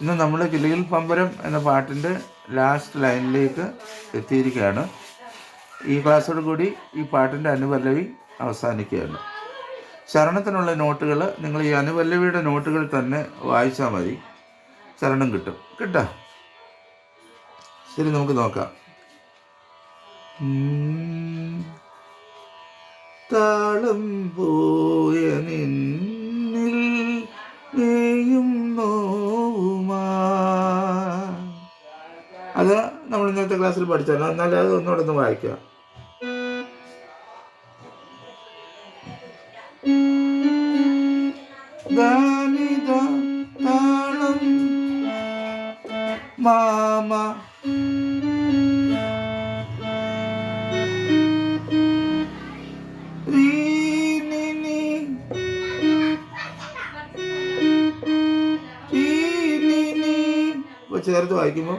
ഇന്ന് നമ്മൾ കിളിയിൽ പമ്പരം എന്ന പാട്ടിന്റെ ലാസ്റ്റ് ലൈനിലേക്ക് എത്തിയിരിക്കുകയാണ്. ഈ ക്ലാസ്സോട് കൂടി ഈ പാട്ടിന്റെ അനുപല്ലവി അവസാനിക്കുകയാണ്. ശരണത്തിനുള്ള നോട്ടുകൾ നിങ്ങൾ ഈ അനുപല്ലവിയുടെ നോട്ടുകൾ തന്നെ വായിച്ചാൽ മതി. ശരണം കിട്ടും. കിട്ടാ. ശരി നമുക്ക് നോക്കാം. താളം പോയ നിന്നിൽ നമ്മൾ ഇന്നത്തെ ക്ലാസ്സിൽ പഠിച്ചാണ് എന്നാലും അത് ഒന്നുകൂടെ ഒന്ന് വായിക്കുക താളം മാമ. ചേർത്ത് വായിക്കുമ്പോൾ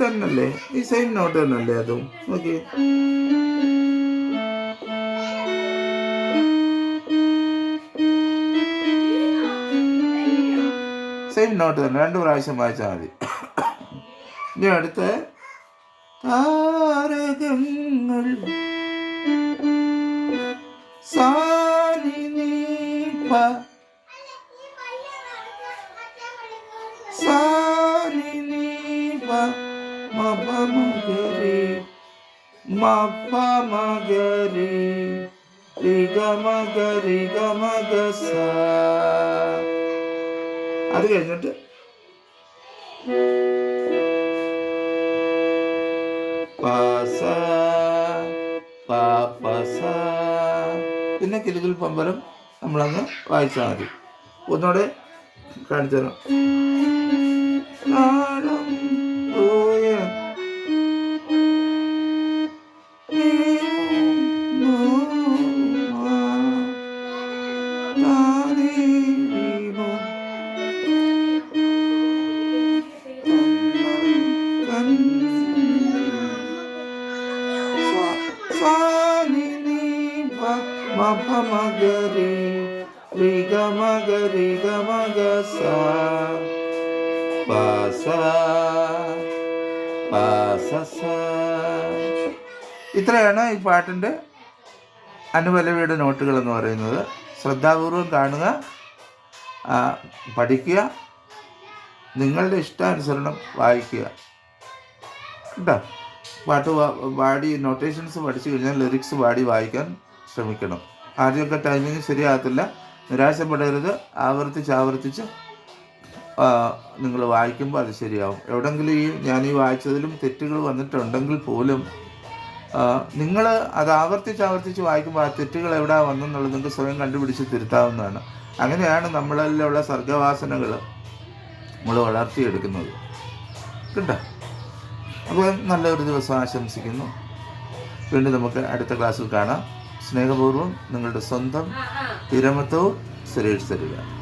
ഇത് തന്നല്ലേ ഈ സെയിം നോട്ട് തന്നല്ലേ അതും ഓക്കെ സെയിം നോട്ട് തന്നെ രണ്ട് പ്രാവശ്യം വായിച്ചാൽ മതി ഇനി അടുത്ത താരകങ്ങൾ സാനിനീപ മപമഗരി മപമഗരി റിഗമഗരി ഗമഗസ അത് കഴിഞ്ഞിട്ട് പാസ പാപ്പസ. പിന്നെ കിലുകിൽ പമ്പരം നമ്മളങ്ങ് വായിച്ചാൽ മതി. ഒന്നുകൂടെ കാണിച്ചു തരാം താനേ വീണു മപമഗരി റിഗമഗരി ഗമഗസ പാസ പാസസ ഇത്രയാണ് ഈ പാട്ടിന്റെ അനുപലവിയുടെ നോട്ടുകൾ എന്ന് പറയുന്നത് ശ്രദ്ധാപൂർവം കാണുക പഠിക്കുക നിങ്ങളുടെ ഇഷ്ടാനുസരണം വായിക്കുക. കേട്ടോ? പാട്ട് പാടി നൊട്ടേഷൻസ് പഠിച്ചു കഴിഞ്ഞാൽ ലിറിക്സ് പാടി വായിക്കാൻ ശ്രമിക്കണം. ആദ്യമൊക്കെ ടൈമിങ് ശരിയാകത്തില്ല. നിരാശപ്പെടരുത്. ആവർത്തിച്ച് ആവർത്തിച്ച് നിങ്ങൾ വായിക്കുമ്പോൾ അത് ശരിയാവും. എവിടെങ്കിലും ഈ ഞാൻ ഈ വായിച്ചതിലും തെറ്റുകൾ വന്നിട്ടുണ്ടെങ്കിൽ പോലും നിങ്ങൾ അത് ആവർത്തിച്ച് ആവർത്തിച്ച് വായിക്കുമ്പോൾ ആ തെറ്റുകൾ എവിടെ വന്നെന്നുള്ളത് നിങ്ങൾക്ക് സ്വയം കണ്ടുപിടിച്ച് തിരുത്താവുന്നതാണ്. അങ്ങനെയാണ് നമ്മളിലുള്ള സർഗവാസനകൾ നമ്മൾ വളർത്തിയെടുക്കുന്നത്. കേട്ടോ അപ്പോൾ നല്ലൊരു ദിവസം ആശംസിക്കുന്നു. വീണ്ടും നമുക്ക് അടുത്ത ക്ലാസ്സിൽ കാണാം. സ്നേഹപൂർവം നിങ്ങളുടെ സ്വന്തം തിരമത്വവും സുരേഷ് തരിക.